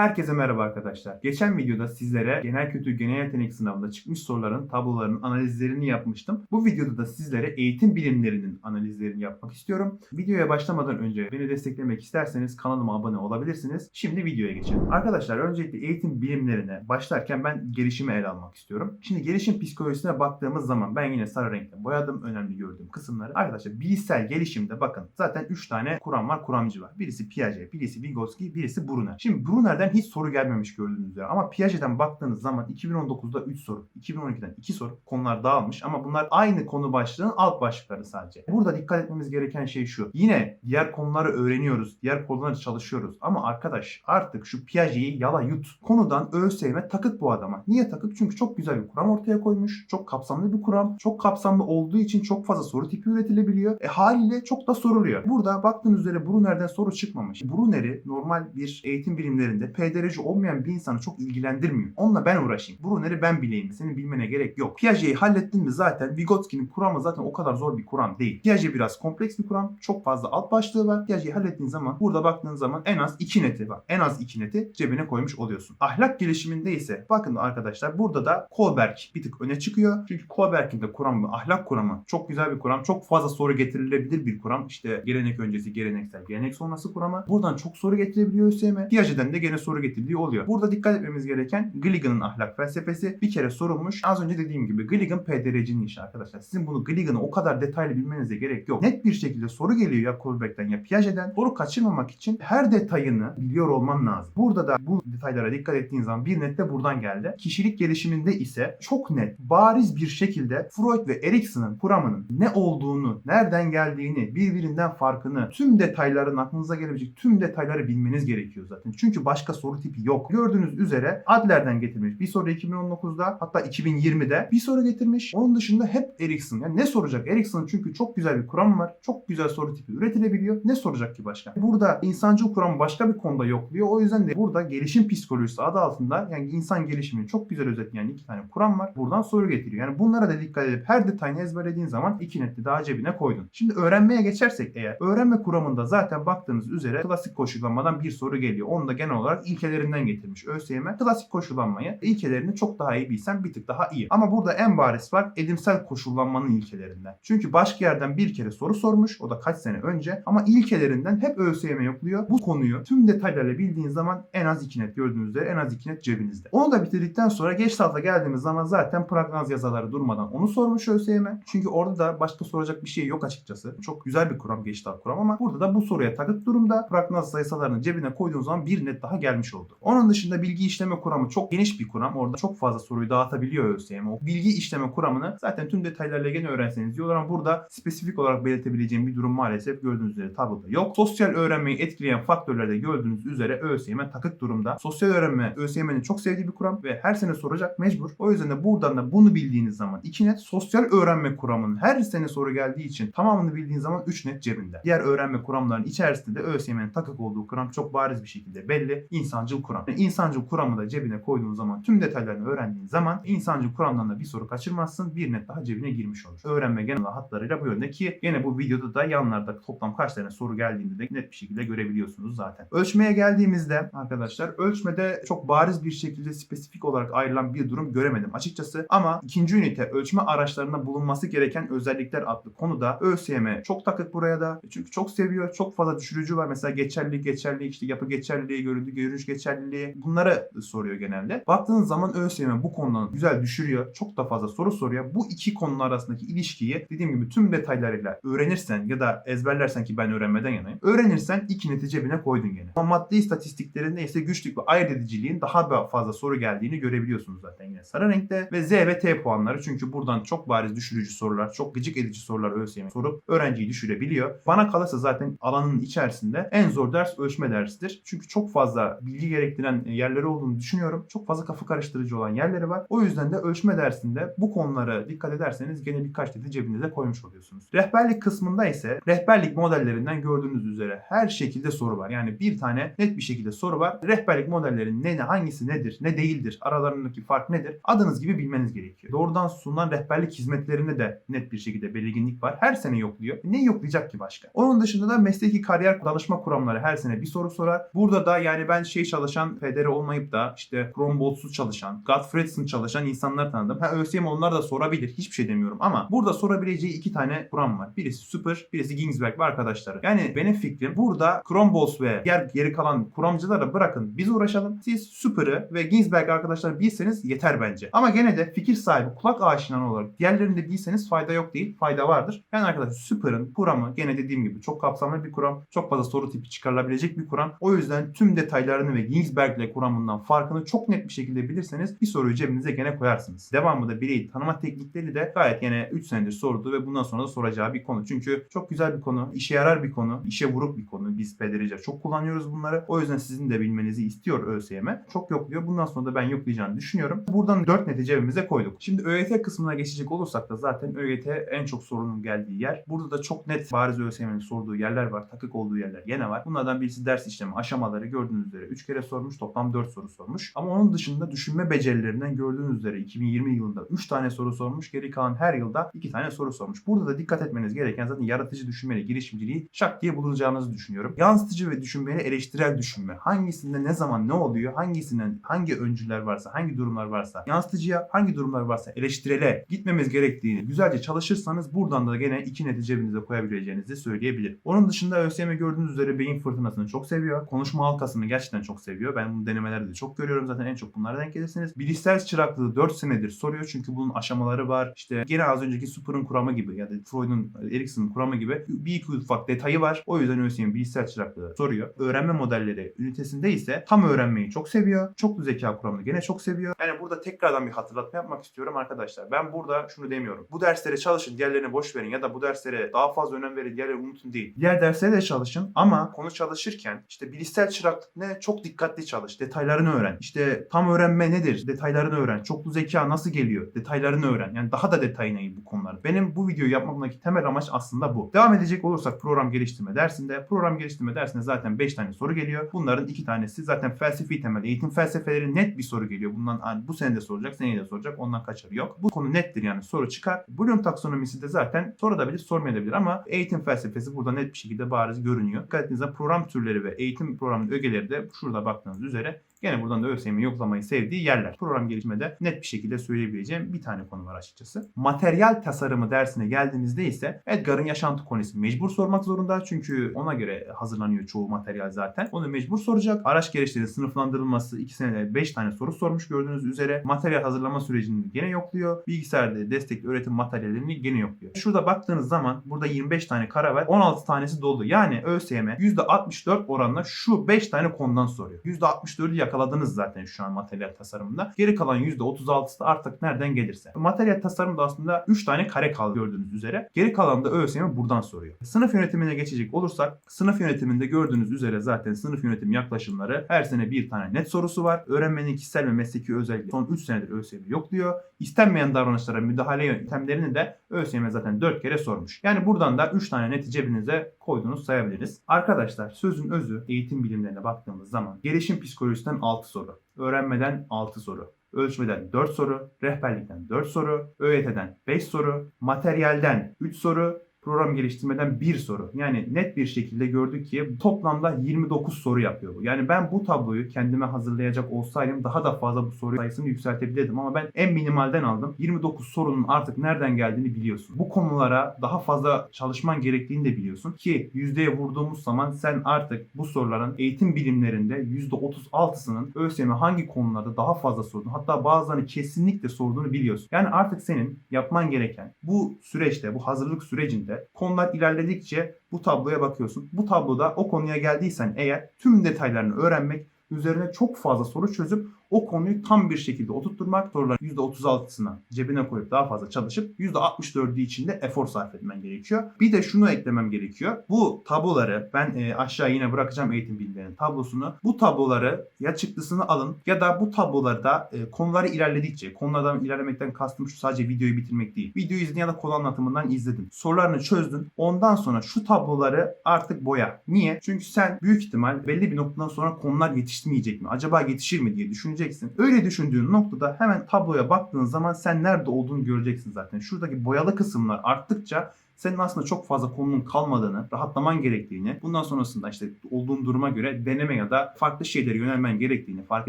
Herkese merhaba arkadaşlar. Geçen videoda sizlere genel kültür genel yetenek sınavında çıkmış soruların tablolarının analizlerini yapmıştım. Bu videoda da sizlere eğitim bilimlerinin analizlerini yapmak istiyorum. Videoya başlamadan önce beni desteklemek isterseniz kanalıma abone olabilirsiniz. Şimdi videoya geçelim. Arkadaşlar öncelikle eğitim bilimlerine başlarken ben gelişimi ele almak istiyorum. Şimdi gelişim psikolojisine baktığımız zaman ben yine sarı renkle boyadım önemli gördüğüm kısımları. Arkadaşlar bilişsel gelişimde bakın zaten 3 tane kuram var, kuramcı var. Birisi Piaget, birisi Vygotsky, birisi Brunner. Şimdi Brunner'den hiç soru gelmemiş gördüğünüz üzere. Ama Piaget'ten baktığınız zaman 2019'da 3 soru, 2012'den 2 soru. Konular dağılmış ama bunlar aynı konu başlığının alt başlıkları sadece. Burada dikkat etmemiz gereken şey şu. Yine diğer konuları öğreniyoruz, diğer konuları çalışıyoruz. Ama arkadaş artık şu Piaget'i yala yut. Konudan ÖSYM takık bu adama. Niye takık? Çünkü çok güzel bir kuram ortaya koymuş. Çok kapsamlı bir kuram. Çok kapsamlı olduğu için çok fazla soru tipi üretilebiliyor. E haliyle çok da soruluyor. Burada baktığınız üzere Brunner'den soru çıkmamış. Brunner'i normal bir eğitim bilimlerinde PDR'ci olmayan bir insanı çok ilgilendirmiyor. Onunla ben uğraşayım. Brunner'i ben bileyim. Senin bilmene gerek yok. Piaget'i hallettin mi zaten Vygotsky'nin kuramı zaten o kadar zor bir kuram değil. Piaget biraz kompleks bir kuram. Çok fazla alt başlığı var. Piaget'i hallettiğin zaman burada baktığın zaman en az iki neti var. En az iki neti cebine koymuş oluyorsun. Ahlak gelişiminde ise bakın arkadaşlar burada da Kohlberg bir tık öne çıkıyor. Çünkü Kohlberg'in de kuramı, ahlak kuramı çok güzel bir kuram. Çok fazla soru getirilebilir bir kuram. İşte gelenek öncesi, geleneksel, gelenek sonrası kuramı. Buradan çok soru getirebiliyor ÖSYM. Piaget'den de gene soru getirdiği oluyor. Burada dikkat etmemiz gereken Gilligan'ın ahlak felsefesi bir kere sorulmuş. Az önce dediğim gibi Gilligan PDR'cinin işi arkadaşlar. Sizin bunu Gilligan'ı o kadar detaylı bilmenize gerek yok. Net bir şekilde soru geliyor ya Kohlberg'den ya Piaget'den. Soru kaçırmamak için her detayını biliyor olman lazım. Burada da bu detaylara dikkat ettiğin zaman bir net de buradan geldi. Kişilik gelişiminde ise çok net, bariz bir şekilde Freud ve Erikson'un kuramının ne olduğunu, nereden geldiğini, birbirinden farkını, tüm detayların aklınıza gelebilecek tüm detayları bilmeniz gerekiyor zaten. Çünkü başka soru tipi yok. Gördüğünüz üzere Adler'den getirmiş. Bir soru 2019'da hatta 2020'de bir soru getirmiş. Onun dışında hep Erikson. Yani ne soracak? Erikson çünkü çok güzel bir kuram var. Çok güzel soru tipi üretilebiliyor. Ne soracak ki başka? Burada insancıl kuram başka bir konuda yokluyor. O yüzden de burada gelişim psikolojisi adı altında yani insan gelişimini çok güzel özetleyen iki tane kuram var. Buradan soru getiriyor. Yani bunlara da dikkat edip her detayını ezberlediğin zaman iki netli daha cebine koydun. Şimdi öğrenmeye geçersek eğer öğrenme kuramında zaten baktığınız üzere klasik koşullanmadan bir soru geliyor. Onu da genel olarak ilkelerinden getirmiş ÖSYM. Klasik koşullanmayı ilkelerini çok daha iyi bilsen bir tık daha iyi. Ama burada en bariz fark edimsel koşullanmanın ilkelerinden. Çünkü başka yerden bir kere soru sormuş. O da kaç sene önce. Ama ilkelerinden hep ÖSYM yokluyor. Bu konuyu tüm detaylarla bildiğin zaman en az iki net gördüğünüz üzere en az iki net cebinizde. Onu da bitirdikten sonra geç salta geldiğimiz zaman zaten Pragnaz yazaları durmadan onu sormuş ÖSYM. Çünkü orada da başka soracak bir şey yok açıkçası. Çok güzel bir kuram Geçtal kuram ama burada da bu soruya takık durumda. Pragnaz sayısalarını cebine koyduğun zaman bir net daha gelmiş oldu. Onun dışında bilgi işleme kuramı çok geniş bir kuram. Orada çok fazla soruyu dağıtabiliyor ÖSYM. O bilgi işleme kuramını zaten tüm detaylarla gene öğrenseniz diyorlar ama burada spesifik olarak belirtebileceğim bir durum maalesef gördüğünüz üzere tabloda yok. Sosyal öğrenmeyi etkileyen faktörlerde gördüğünüz üzere ÖSYM takık durumda. Sosyal öğrenme ÖSYM'nin çok sevdiği bir kuram ve her sene soracak mecbur. O yüzden de buradan da bunu bildiğiniz zaman 2 net sosyal öğrenme kuramının her sene soru geldiği için tamamını bildiğin zaman 3 net cebinde. Diğer öğrenme kuramlarının içerisinde de ÖSYM'nin takık olduğu kuram çok bariz bir şekilde belli. İnsancıl kuram. Yani insancıl kuramı da cebine koyduğun zaman tüm detaylarını öğrendiğin zaman insancıl kuramdan da bir soru kaçırmazsın. Bir net daha cebine girmiş olur. Öğrenme genel hatlarıyla bu yönde ki yine bu videoda da yanlarda toplam kaç tane soru geldiğini de net bir şekilde görebiliyorsunuz zaten. Ölçmeye geldiğimizde arkadaşlar ölçmede çok bariz bir şekilde spesifik olarak ayrılan bir durum göremedim açıkçası. Ama ikinci ünite ölçme araçlarında bulunması gereken özellikler adlı konuda ÖSYM çok takık buraya da. Çünkü çok seviyor. Çok fazla düşürücü var. Mesela geçerlilik, geçerlilik, işte yapı geçerliliği, görüntü, görünüş geçerliliği. Bunları soruyor genelde. Baktığınız zaman ÖSYM bu konudan güzel düşürüyor. Çok da fazla soru soruyor. Bu iki konunun arasındaki ilişkiyi dediğim gibi tüm detaylarıyla öğrenirsen ya da ezberlersen ki ben öğrenmeden yanayım. Öğrenirsen iki neti cebine koydun gene. Ama maddi istatistiklerinde ise güçlük ve ayırt ediciliğin daha fazla soru geldiğini görebiliyorsunuz zaten yine sarı renkte ve Z ve T puanları çünkü buradan çok bariz düşürücü sorular, çok gıcık edici sorular ÖSYM sorup öğrenciyi düşürebiliyor. Bana kalırsa zaten alanın içerisinde en zor ders ölçme dersidir. Çünkü çok fazla bilgi gerektiren yerleri olduğunu düşünüyorum. Çok fazla kafa karıştırıcı olan yerleri var. O yüzden de ölçme dersinde bu konulara dikkat ederseniz gene birkaç dedi cebinize koymuş oluyorsunuz. Rehberlik kısmında ise rehberlik modellerinden gördüğünüz üzere her şekilde soru var. Yani bir tane net bir şekilde soru var. Rehberlik modellerinin ne, ne hangisi nedir, ne değildir, aralarındaki fark nedir? Adınız gibi bilmeniz gerekiyor. Doğrudan sunulan rehberlik hizmetlerinde de net bir şekilde belirginlik var. Her sene yokluyor. Ne yoklayacak ki başka? Onun dışında da mesleki kariyer danışma kuramları her sene bir soru sorar. Burada da yani ben şey çalışan PDR olmayıp da işte Chromeboots'uz çalışan, Godfrey's'ın çalışan insanlar tanıdım. Ha ÖSYM onlar da sorabilir. Hiçbir şey demiyorum ama burada sorabileceği iki tane kuram var. Birisi Super, birisi Ginsberg ve arkadaşları. Yani benim fikrim burada Chromeboots ve diğer geri kalan kuramcılara bırakın biz uğraşalım. Siz Super'ı ve Ginsberg arkadaşları bilseniz yeter bence. Ama gene de fikir sahibi, kulak aşina olarak diğerlerini de bilseniz fayda yok değil. Fayda vardır. Yani arkadaşlar Super'ın kuramı gene dediğim gibi çok kapsamlı bir kuram. Çok fazla soru tipi çıkarılabilecek bir kuram. O yüzden tüm detaylarını ve Ginsberg ile kuramından farkını çok net bir şekilde bilirseniz bir soruyu cebinize gene koyarsınız. Devamında bireyi tanıma teknikleri de gayet gene 3 senedir sordu ve bundan sonra da soracağı bir konu. Çünkü çok güzel bir konu, işe yarar bir konu, işe vurup bir konu. Biz PDR'ciler çok kullanıyoruz bunları. O yüzden sizin de bilmenizi istiyor ÖSYM. Çok yokluyor. Bundan sonra da ben yoklayacağını düşünüyorum. Buradan 4 neti cebimize koyduk. Şimdi ÖYT kısmına geçecek olursak da zaten ÖYT en çok sorunun geldiği yer. Burada da çok net bariz ÖSYM'nin sorduğu yerler var. Takık olduğu yerler gene var. Bunlardan birisi ders işlemi aşamaları gördüğünüz üzere 3 kere sormuş. Toplam 4 soru sormuş. Ama onun dışında düşünme becerilerinden gördüğünüz üzere 2020 yılında 3 tane soru sormuş. Geri kalan her yılda 2 tane soru sormuş. Burada da dikkat etmeniz gereken zaten yaratıcı düşünmeyle girişimciliği şak diye bulacağınızı düşünüyorum. Yansıtıcı ve düşünmeyle eleştirel düşünme. Hangisinde ne zaman ne oluyor? Hangisinden hangi öncüler varsa, hangi durumlar varsa yansıtıcıya, hangi durumlar varsa eleştirele gitmemiz gerektiğini güzelce çalışırsanız buradan da gene iki neti cebinize koyabileceğinizi söyleyebilirim. Onun dışında ÖSYM gördüğünüz üzere beyin fırtınasını çok seviyor. Konuşma halkasını gerçekten çok seviyor. Ben bunu denemelerde de çok görüyorum. Zaten en çok bunlara denk gelirsiniz. Bilişsel çıraklığı 4 senedir soruyor. Çünkü bunun aşamaları var. İşte gene az önceki Super'ın kuramı gibi ya da Freud'un, Erikson'un kuramı gibi bir iki ufak detayı var. O yüzden ÖSYM bilişsel çıraklığı soruyor. Öğrenme modelleri ünitesinde ise tam öğrenmeyi çok seviyor. Çoklu zeka kuramını gene çok seviyor. Yani burada tekrardan bir hatırlatma yapmak istiyorum arkadaşlar. Ben burada şunu demiyorum. Bu derslere çalışın, diğerlerini boş verin ya da bu derslere daha fazla önem verin, diğerleri unutun değil. Diğer derslere de çalışın ama konu çalışırken işte bilişsel çıraklık ne? Çok dikkatli çalış. Detaylarını öğren. İşte tam öğrenme nedir? Detaylarını öğren. Çoklu zeka nasıl geliyor? Detaylarını öğren. Yani daha da detayına in bu konular. Benim bu videoyu yapmamdaki temel amaç aslında bu. Devam edecek olursak program geliştirme dersinde. Program geliştirme dersinde zaten 5 tane soru geliyor. Bunların 2 tanesi zaten felsefi temel. Eğitim felsefeleri net bir soru geliyor. Bundan hani bu sene de soracak, seneye de soracak. Ondan kaçarı yok. Bu konu nettir yani soru çıkar. Bloom taksonomisi de zaten sorabilir, sormayabilir ama eğitim felsefesi burada net bir şekilde bariz görünüyor. Dikkat ettiğinizde program türleri ve eğitim programının ögeleri de şurada baktığınız üzere Gene buradan da ÖSYM yoklamayı sevdiği yerler. Program gelişmede net bir şekilde söyleyebileceğim bir tane konu var açıkçası. Materyal tasarımı dersine geldiğimizde ise Edgar'ın yaşantı konusu mecbur sormak zorunda. Çünkü ona göre hazırlanıyor çoğu materyal zaten. Onu mecbur soracak. Araç gereçlerin sınıflandırılması 2 senede 5 tane soru sormuş gördüğünüz üzere. Materyal hazırlama sürecini gene yokluyor. Bilgisayarda destekli öğretim materyallerini gene yokluyor. Şurada baktığınız zaman burada 25 tane kara var. 16 tanesi dolu. Yani ÖSYM %64 oranla şu 5 tane konudan soruyor. %64'ü yakaladınız zaten şu an materyal tasarımında. Geri kalan %36'sı da artık nereden gelirse. Materyal tasarımda aslında 3 tane kare kaldı gördüğünüz üzere. Geri kalan da ÖSYM buradan soruyor. Sınıf yönetimine geçecek olursak sınıf yönetiminde gördüğünüz üzere zaten sınıf yönetim yaklaşımları her sene bir tane net sorusu var. Öğrenmenin kişisel ve mesleki özelliği son 3 senedir ÖSYM yokluyor. İstenmeyen davranışlara müdahale yöntemlerini de ÖSYM zaten 4 kere sormuş. Yani buradan da 3 tane neti cebinize koyduğunuz sayabiliriz. Arkadaşlar sözün özü eğitim bilimlerine baktığımız zaman gelişim psikolojisinden 6 soru, öğrenmeden 6 soru, ölçmeden 4 soru, rehberlikten 4 soru, ÖYT'den 5 soru, materyalden 3 soru, program geliştirmeden 1 soru. Yani net bir şekilde gördük ki toplamda 29 soru yapıyor bu. Yani ben bu tabloyu kendime hazırlayacak olsaydım daha da fazla bu soru sayısını yükseltebilirdim ama ben en minimalden aldım. 29 sorunun artık nereden geldiğini biliyorsun. Bu konulara daha fazla çalışman gerektiğini de biliyorsun ki yüzdeye vurduğumuz zaman sen artık bu soruların eğitim bilimlerinde %36'sının ÖSYM hangi konularda daha fazla sorduğunu hatta bazılarını kesinlikle sorduğunu biliyorsun. Yani artık senin yapman gereken bu süreçte, bu hazırlık sürecinde konular ilerledikçe bu tabloya bakıyorsun. Bu tabloda o konuya geldiysen eğer tüm detaylarını öğrenmek, üzerine çok fazla soru çözüp o konuyu tam bir şekilde oturtturmak soruların %36'sına cebine koyup daha fazla çalışıp %64'ü içinde efor sarf etmen gerekiyor. Bir de şunu eklemem gerekiyor. Bu tabloları ben e, aşağı yine bırakacağım eğitim bilimlerinin tablosunu. Bu tabloları ya çıktısını alın ya da bu tablolarda e, konuları ilerledikçe konulardan ilerlemekten kastım şu sadece videoyu bitirmek değil. Videoyu izledin ya da konu anlatımından izledin. Sorularını çözdün. Ondan sonra şu tabloları artık boya. Niye? Çünkü sen büyük ihtimal belli bir noktadan sonra konular yetişmeyecek mi? Acaba yetişir mi diye düşüneceksin. Öyle düşündüğün noktada hemen tabloya baktığın zaman sen nerede olduğunu göreceksin zaten. Şuradaki boyalı kısımlar arttıkça senin aslında çok fazla konunun kalmadığını, rahatlaman gerektiğini, bundan sonrasında işte olduğun duruma göre deneme ya da farklı şeylere yönelmen gerektiğini fark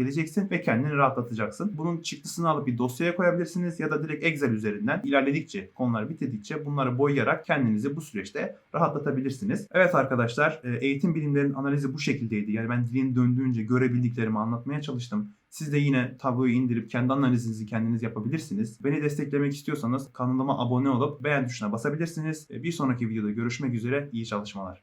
edeceksin ve kendini rahatlatacaksın. Bunun çıktısını alıp bir dosyaya koyabilirsiniz ya da direkt Excel üzerinden ilerledikçe, konular bitirdikçe bunları boyayarak kendinizi bu süreçte rahatlatabilirsiniz. Evet arkadaşlar, e, eğitim bilimlerinin analizi bu şekildeydi. Yani ben dilin döndüğünce görebildiklerimi anlatmaya çalıştım. Siz de yine tabloyu indirip kendi analizinizi kendiniz yapabilirsiniz. Beni desteklemek istiyorsanız kanalıma abone olup beğen tuşuna basabilirsiniz. Bir sonraki videoda görüşmek üzere. İyi çalışmalar.